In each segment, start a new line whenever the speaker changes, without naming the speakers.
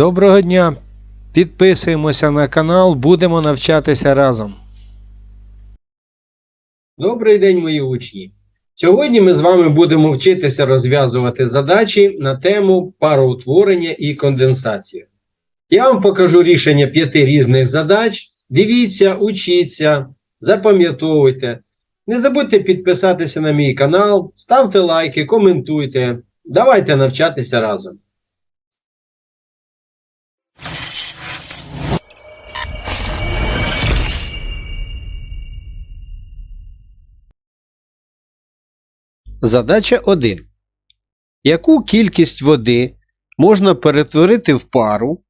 Доброго дня! Підписуємося на канал, будемо навчатися разом.
Добрий день, мої учні! Сьогодні ми з вами будемо вчитися розв'язувати задачі на тему пароутворення і конденсація. Я вам покажу рішення п'яти різних задач. Дивіться, учіться, запам'ятовуйте. Не забудьте підписатися на мій канал, ставте лайки, коментуйте. Давайте навчатися разом.
Задача 1. Яку кількість води можна перетворити в пару,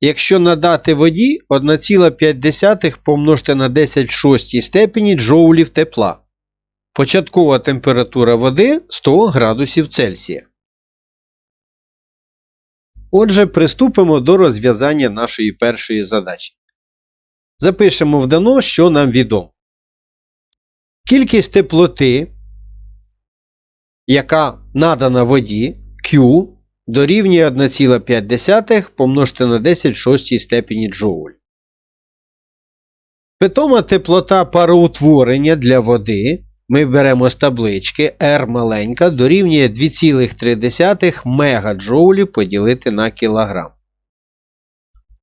якщо надати воді 1,5 помножити на 10 в шостій степені джоулів тепла? Початкова температура води 100 градусів Цельсія. Отже, приступимо до розв'язання нашої першої задачі. Запишемо в дано, що нам відомо. Кількість теплоти яка надана воді Q дорівнює 1,5 помножити на 10 в шостій степені джоуль. Питома теплота пароутворення для води ми беремо з таблички R маленька дорівнює 2,3 мегаджоулів поділити на кілограм.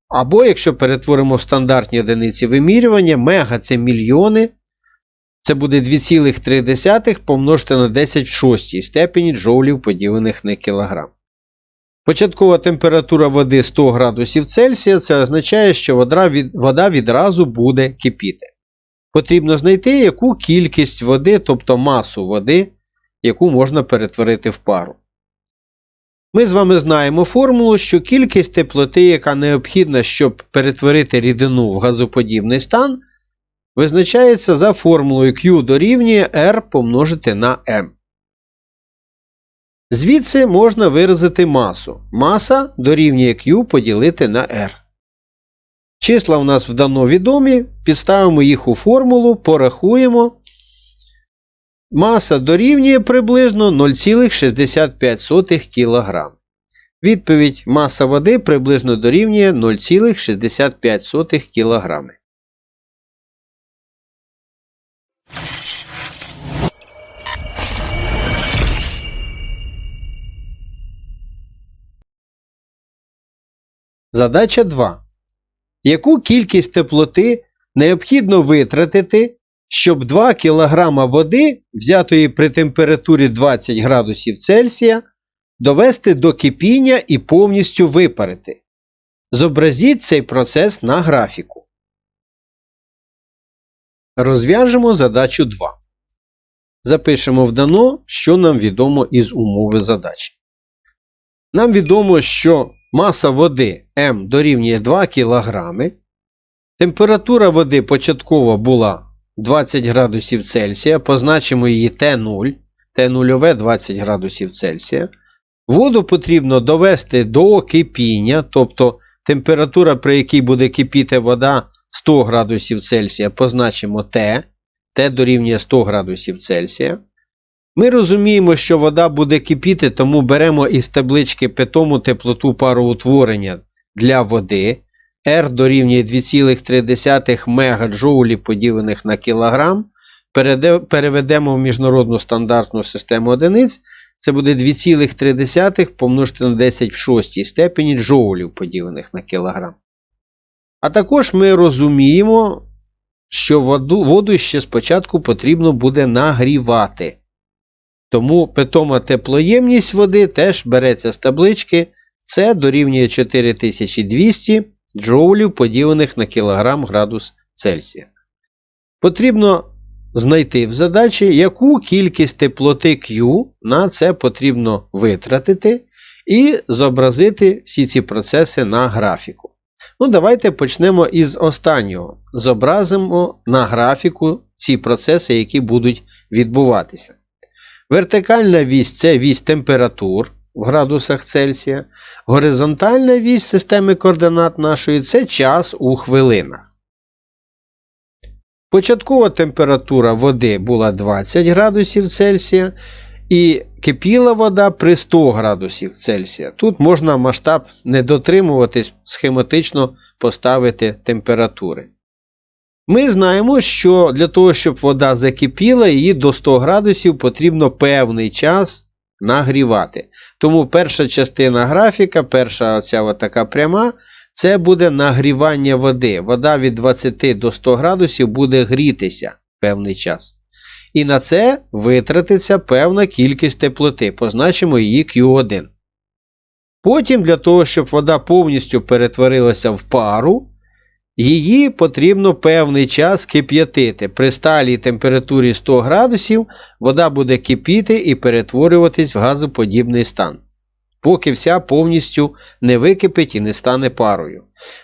Або, якщо перетворимо в стандартні одиниці вимірювання, мега це мільйони, це буде 2,3 помножити на 10 в шостій степені джоулів поділених на кілограм. Початкова температура води 100 градусів Цельсія. Це означає, що вода відразу буде кипіти. Потрібно знайти яку кількість води, тобто масу води, яку можна перетворити в пару. Ми з вами знаємо формулу, що кількість теплоти, яка необхідна, щоб перетворити рідину в газоподібний стан, визначається за формулою Q дорівнює R помножити на M. Звідси можна виразити масу. Маса дорівнює Q поділити на R. Числа у нас вдано відомі, підставимо їх у формулу, порахуємо. Маса дорівнює приблизно 0,65 кг. Відповідь маса води приблизно дорівнює 0,65 кг. Задача 2. Яку кількість теплоти необхідно витратити, щоб 2 кг води, взятої при температурі 20 градусів Цельсія, довести до кипіння і повністю випарити? Зобразіть цей процес на графіку. Розв'яжемо задачу 2. Запишемо в дано, що нам відомо із умови задачі. Нам відомо, що Маса води М дорівнює 2 кг. Температура води початкова була 20 градусів Цельсія. Позначимо її Т0. Т0 20 градусів Цельсія. Воду потрібно довести до кипіння, тобто температура, при якій буде кипіти вода 100 градусів Цельсія, позначимо Т. Т дорівнює 100 градусів Цельсія. Ми розуміємо, що вода буде кипіти, тому беремо із таблички питому теплоту пароутворення для води. R дорівнює 2,3 МДж поділених на кілограм. Переведемо в міжнародну стандартну систему одиниць. Це буде 2,3 помножити на 10 в шостій степені джоулів поділених на кілограм. А також ми розуміємо, що воду, воду ще спочатку потрібно буде нагрівати. Тому питома теплоємність води теж береться з таблички. Це дорівнює 4200 джоулів поділених на кілограм градус Цельсія. Потрібно знайти в задачі, яку кількість теплоти Q на це потрібно витратити і зобразити всі ці процеси на графіку. Ну, Давайте почнемо із останнього. Зобразимо на графіку ці процеси, які будуть відбуватися. Вертикальна вісь це вісь температур в градусах Цельсія. Горизонтальна вісь системи координат нашої це час у хвилинах. Початкова температура води була 20 градусів Цельсія. І кипіла вода при 100 градусів Цельсія. Тут можна масштаб не дотримуватись, схематично поставити температури. Ми знаємо, що для того, щоб вода закипіла, її до 100 градусів потрібно певний час нагрівати. Тому перша частина графіка, перша оця така пряма, це буде нагрівання води. Вода від 20 до 100 градусів буде грітися певний час. І на це витратиться певна кількість теплоти. Позначимо її Q1. Потім, для того, щоб вода повністю перетворилася в пару, її потрібно певний час кип'ятити. При сталій температурі 100 градусів вода буде кипіти і перетворюватись в газоподібний стан, поки вся повністю не википить і не стане парою.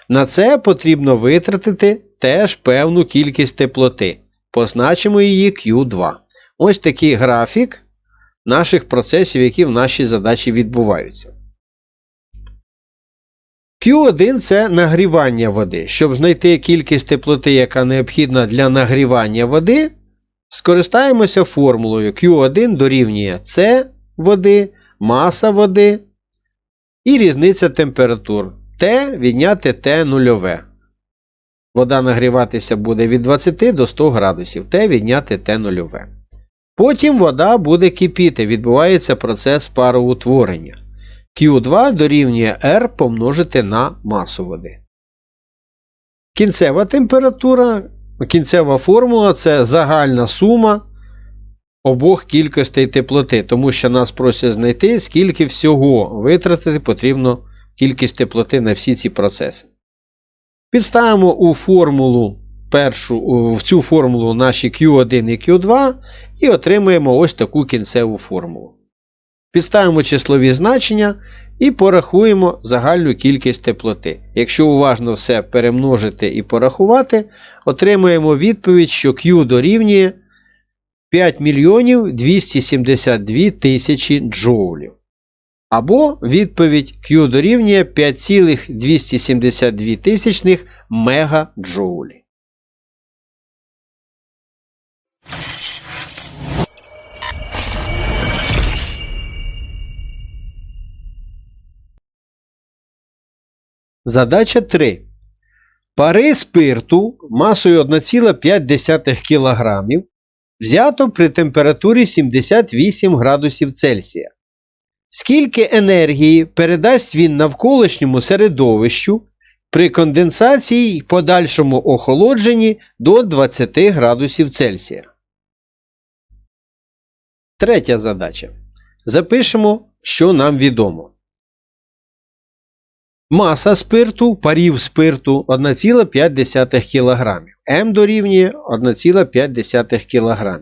На це потрібно витратити теж певну кількість теплоти. Позначимо її Q2. Ось такий графік наших процесів, які в нашій задачі відбуваються. Q1 це нагрівання води. Щоб знайти кількість теплоти, яка необхідна для нагрівання води, скористаємося формулою Q1 дорівнює С води, маса води і різниця температур Т відняти Т нульове. Вода нагріватися буде від 20 до 100 градусів, Т відняти Т нульове. Потім вода буде кипіти, відбувається процес пароутворення. Q2 дорівнює R помножити на масу води. Кінцева температура, кінцева формула це загальна сума обох кількостей теплоти, тому що нас просять знайти, скільки всього витратити потрібно кількість теплоти на всі ці процеси. Підставимо у формулу першу, в цю формулу наші Q1 і Q2 і отримаємо ось таку кінцеву формулу. Підставимо числові значення і порахуємо загальну кількість теплоти. Якщо уважно все перемножити і порахувати, отримаємо відповідь, що Q дорівнює 5 мільйонів 272 тисячі джоулів. Або відповідь Q дорівнює 5,272 тисячних мегаджоулі. Задача 3. Пари спирту масою 1,5 кг взято при температурі 78 градусів Цельсія. Скільки енергії передасть він навколишньому середовищу при конденсації й подальшому охолодженні до 20 градусів Цельсія? Третя задача. Запишемо, що нам відомо. Маса спирту, парів спирту 1,5 кг. М дорівнює 1,5 кг.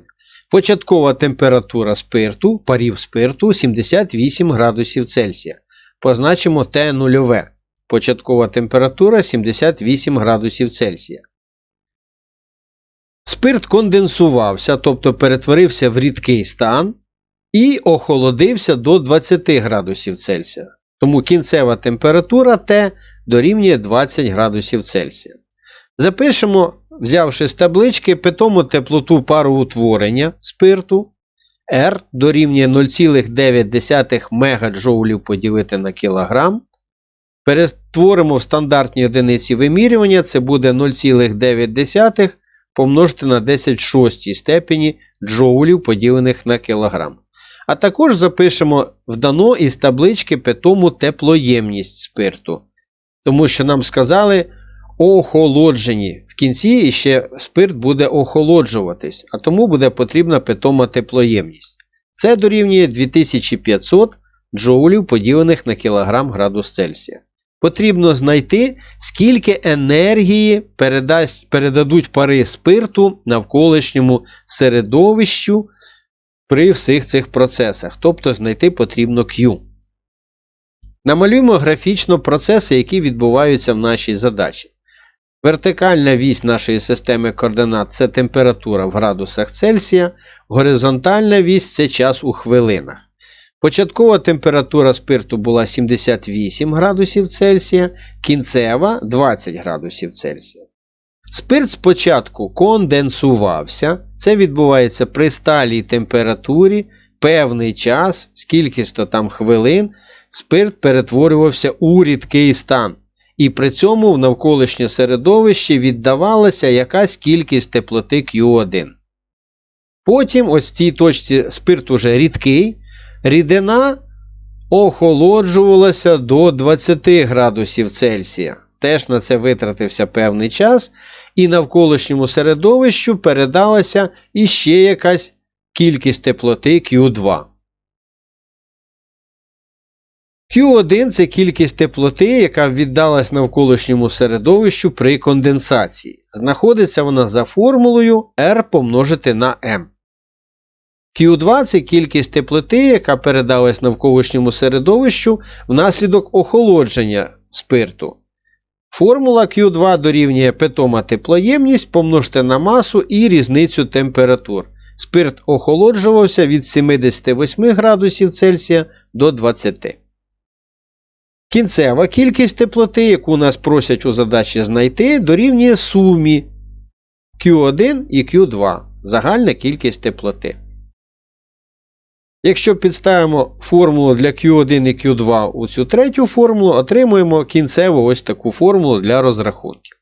Початкова температура спирту, парів спирту 78 градусів Цельсія. Позначимо Т нульове. Початкова температура 78 градусів Цельсія. Спирт конденсувався, тобто перетворився в рідкий стан і охолодився до 20 градусів Цельсія. Тому кінцева температура Т дорівнює 20 градусів Цельсія. Запишемо, взявши з таблички, питому теплоту пароутворення спирту R дорівнює 0,9 мегаджоулів поділити на кілограм. Перетворимо в стандартні одиниці вимірювання, це буде 0,9 помножити на 10 в 6 степені джоулів поділених на кілограм. А також запишемо вдано із таблички питому теплоємність спирту. Тому що нам сказали охолоджені. В кінці ще спирт буде охолоджуватись, а тому буде потрібна питома теплоємність. Це дорівнює 2500 джоулів поділених на кілограм градус Цельсія. Потрібно знайти, скільки енергії передасть, передадуть пари спирту навколишньому середовищу при всіх цих процесах, тобто знайти потрібно Q. Намалюємо графічно процеси, які відбуваються в нашій задачі. Вертикальна вісь нашої системи координат це температура в градусах Цельсія, горизонтальна вісь це час у хвилинах. Початкова температура спирту була 78 градусів Цельсія, кінцева 20 градусів Цельсія. Спирт спочатку конденсувався, це відбувається при сталій температурі певний час, скільки-то там хвилин, спирт перетворювався у рідкий стан. І при цьому в навколишнє середовище віддавалася якась кількість теплоти Q1. Потім, ось в цій точці спирт уже рідкий, рідина охолоджувалася до 20 градусів Цельсія. Теж на це витратився певний час, і навколишньому середовищу передалася іще якась кількість теплоти Q2. Q1 це кількість теплоти, яка віддалась навколишньому середовищу при конденсації. Знаходиться вона за формулою R помножити на M. Q2 це кількість теплоти, яка передалась навколишньому середовищу внаслідок охолодження спирту. Формула Q2 дорівнює питома теплоємність помножте на масу і різницю температур. Спирт охолоджувався від 78 градусів Цельсія до 20. Кінцева кількість теплоти, яку нас просять у задачі знайти, дорівнює сумі Q1 і Q2. Загальна кількість теплоти. Якщо підставимо формулу для Q1 і Q2 у цю третю формулу, отримуємо кінцеву ось таку формулу для розрахунків.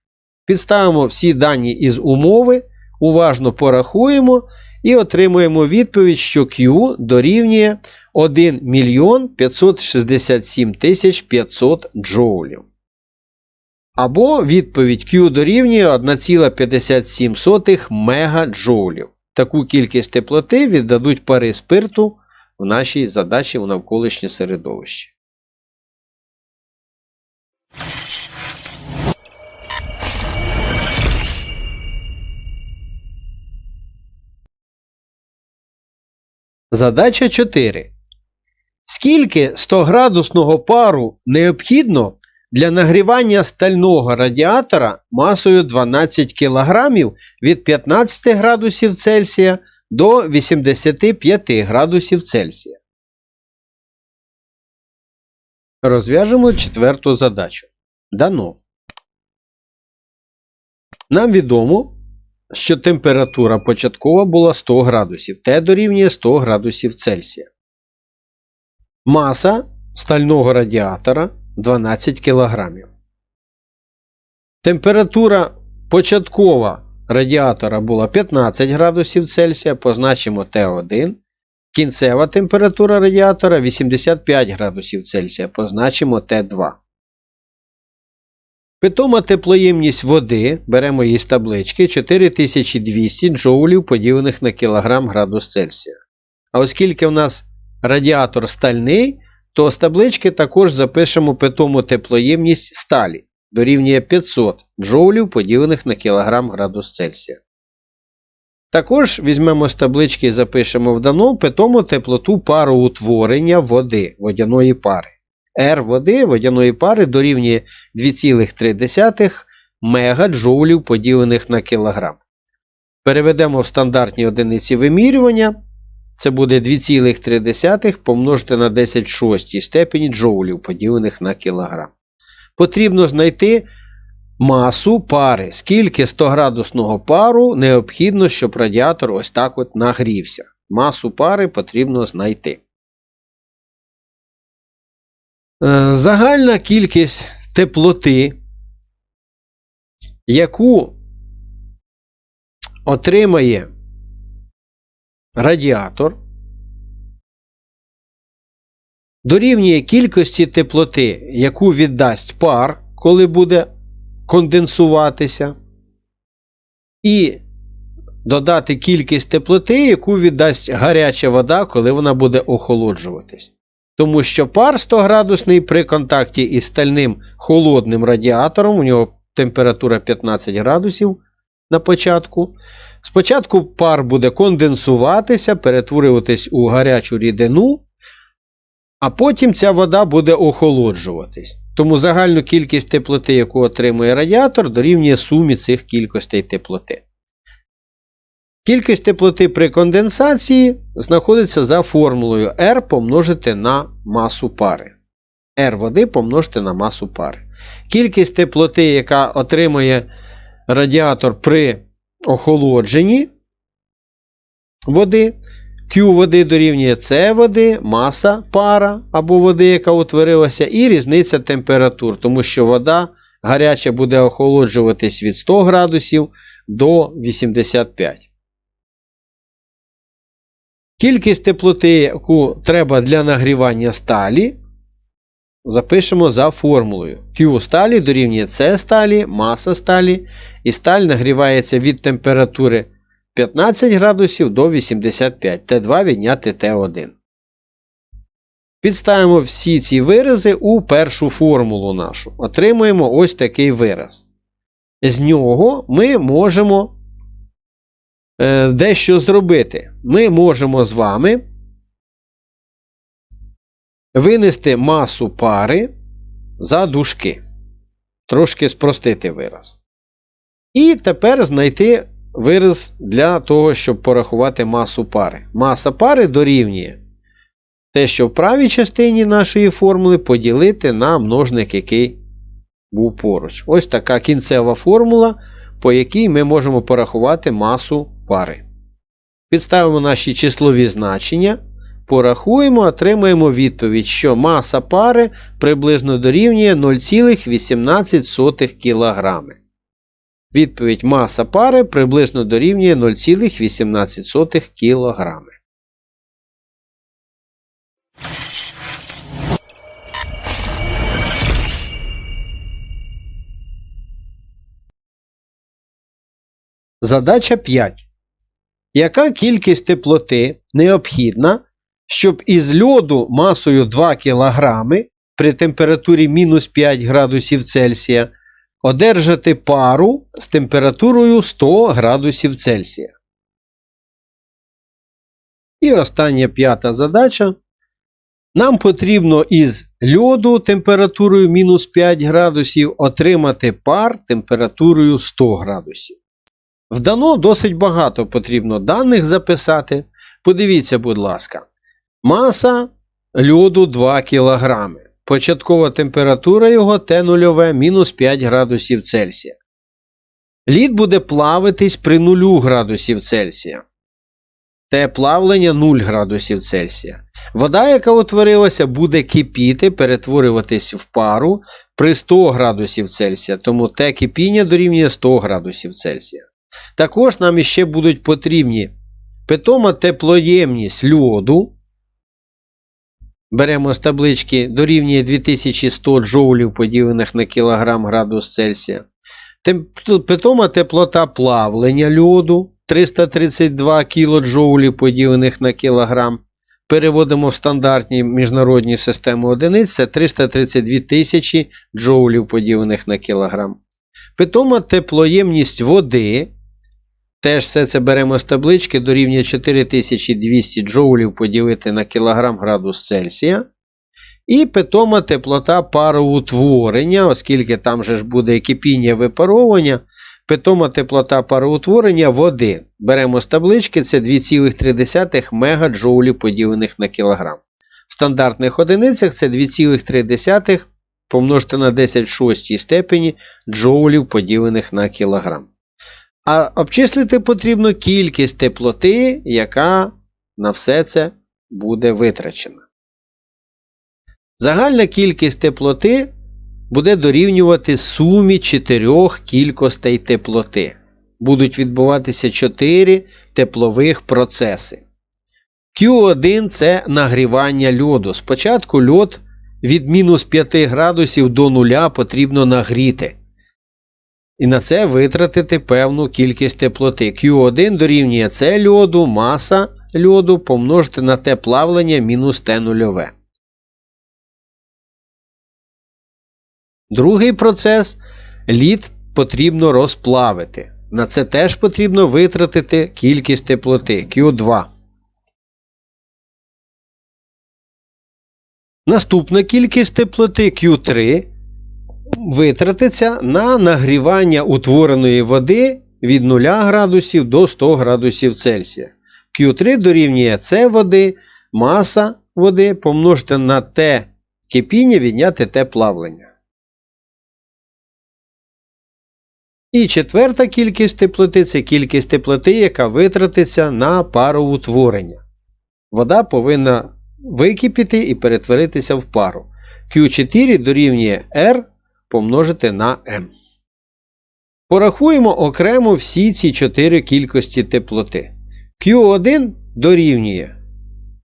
Підставимо всі дані із умови, уважно порахуємо і отримуємо відповідь, що Q дорівнює 1 мільйон 567 тисяч 500 джоулів. Або відповідь Q дорівнює 1,57 мегаджоулів. Таку кількість теплоти віддадуть пари спирту в нашій задачі в навколишнє середовище. Задача 4. Скільки 100-градусного пару необхідно для нагрівання стального радіатора масою 12 кг від 15 градусів Цельсія до 85 градусів Цельсія? Розв'яжемо четверту задачу. Дано. Нам відомо, що температура початкова була 100 градусів. Т дорівнює 100 градусів Цельсія. Маса стального радіатора 12 кг. Температура початкова радіатора була 15 градусів Цельсія, позначимо Т1. Кінцева температура радіатора 85 градусів Цельсія, позначимо Т2. Питома теплоємність води, беремо її з таблички 4200 джоулів поділених на кілограм градус Цельсія. А оскільки у нас радіатор стальний, то з таблички також запишемо питому теплоємність сталі дорівнює 500 джоулів поділених на кілограм градус Цельсія. Також візьмемо з таблички і запишемо в дано питому теплоту пароутворення води водяної пари. R води водяної пари дорівнює 2,3 мегаджоулів поділених на кілограм. Переведемо в стандартні одиниці вимірювання. Це буде 2,3 помножити на 10 в 6 степені джоулів поділених на кілограм. Потрібно знайти масу пари, скільки 100-градусного пару необхідно, щоб радіатор ось так от нагрівся. Масу пари потрібно знайти. Е, Загальна кількість теплоти, яку отримає радіатор, дорівнює кількості теплоти, яку віддасть пар, коли буде конденсуватися, і додати кількість теплоти, яку віддасть гаряча вода, коли вона буде охолоджуватись. Тому що пар 100-градусний при контакті із стальним холодним радіатором, у нього температура 15 градусів на початку. Спочатку пар буде конденсуватися, перетворюватись у гарячу рідину, а потім ця вода буде охолоджуватись. Тому загальну кількість теплоти, яку отримує радіатор, дорівнює сумі цих кількостей теплоти. Кількість теплоти при конденсації знаходиться за формулою R помножити на масу пари. R води помножити на масу пари. Кількість теплоти, яка отримує радіатор при охолодженні води, Q води дорівнює С води, маса пара або води, яка утворилася, і різниця температур, тому що вода гаряча буде охолоджуватись від 100 градусів до 85. Кількість теплоти, яку треба для нагрівання сталі, запишемо за формулою. Q сталі дорівнює С сталі, маса сталі, і сталь нагрівається від температури 15 градусів до 85, Т2 відняти Т1. Підставимо всі ці вирази у першу формулу нашу. Отримуємо ось такий вираз. З нього ми можемо дещо зробити. Ми можемо з вами винести масу пари за дужки. Трошки спростити вираз. І тепер знайти вираз для того, щоб порахувати масу пари. Маса пари дорівнює те, що в правій частині нашої формули поділити на множник, який був поруч. Ось така кінцева формула, по якій ми можемо порахувати масу пари. Підставимо наші числові значення. Порахуємо, отримаємо відповідь, що маса пари приблизно дорівнює 0,18 кг. Відповідь маса пари приблизно дорівнює 0,18 кг. Задача 5. Яка кількість теплоти необхідна, щоб із льоду масою 2 кг при температурі мінус 5 градусів Цельсія одержати пару з температурою 100 градусів Цельсія? І остання п'ята задача. Нам потрібно із льоду температурою мінус 5 градусів отримати пар температурою 100 градусів. Вдано досить багато потрібно даних записати. Подивіться, будь ласка, маса льоду 2 кг. Початкова температура його Т0 мінус 5 градусів Цельсія. Лід буде плавитись при 0 градусів Цельсія. Т плавлення 0 градусів Цельсія. Вода, яка утворилася, буде кипіти, перетворюватись в пару при 100 градусів Цельсія, тому Т кипіння дорівнює 100 градусів Цельсія. Також нам іще будуть потрібні питома теплоємність льоду. Беремо з таблички дорівнює 2100 джоулів поділених на кілограм градус Цельсія. Питома теплота плавлення льоду 332 кілоджоулів поділених на кілограм. Переводимо в стандартні міжнародні системи одиниць це 332 тисячі джоулів поділених на кілограм. Питома теплоємність води. Теж все це беремо з таблички дорівнює 4200 джоулів поділити на кілограм градус Цельсія. І питома теплота пароутворення, оскільки там же ж буде кипіння випаровування. Питома теплота пароутворення води. Беремо з таблички, це 2,3 мегаджоулів поділених на кілограм. В стандартних одиницях це 2,3 помножити на 10 в 6 степені джоулів поділених на кілограм. А обчислити потрібно кількість теплоти, яка на все це буде витрачена. Загальна кількість теплоти буде дорівнювати сумі чотирьох кількостей теплоти. Будуть відбуватися 4 теплових процеси. Q1 це нагрівання льоду. Спочатку льод від мінус 5 градусів до нуля потрібно нагріти. І на це витратити певну кількість теплоти. Q1 дорівнює С льоду, маса льоду помножити на Т плавлення мінус Т нульове. Другий процес лід потрібно розплавити. На це теж потрібно витратити кількість теплоти Q2. Наступна кількість теплоти Q3 витратиться на нагрівання утвореної води від 0 градусів до 100 градусів Цельсія. Q3 дорівнює С води, маса води помножити на Т кипіння відняти Т плавлення. І четверта кількість теплоти це кількість теплоти, яка витратиться на пароутворення. вода повинна википіти і перетворитися в пару. Q4 дорівнює R помножити на M. Порахуємо окремо всі ці чотири кількості теплоти. Q1 дорівнює.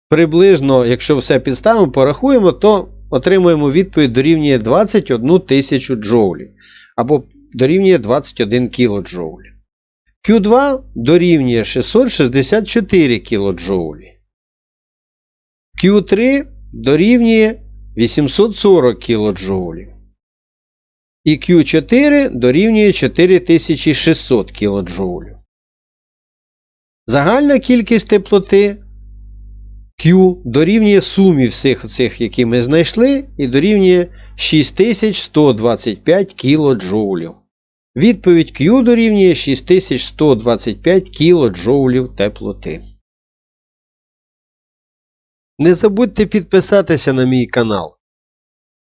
Приблизно, якщо все підставимо, порахуємо, то отримуємо відповідь дорівнює 21 тисячу джоулів або дорівнює 21 кДж. Q2 дорівнює 664 кДж. Q3 дорівнює 840 кДж. І Q4 дорівнює 4600 кДж. Загальна кількість теплоти Q дорівнює сумі всіх цих, які ми знайшли, і дорівнює 6125 кДж. Відповідь Q дорівнює 6125 кДж теплоти. Не забудьте підписатися на мій канал.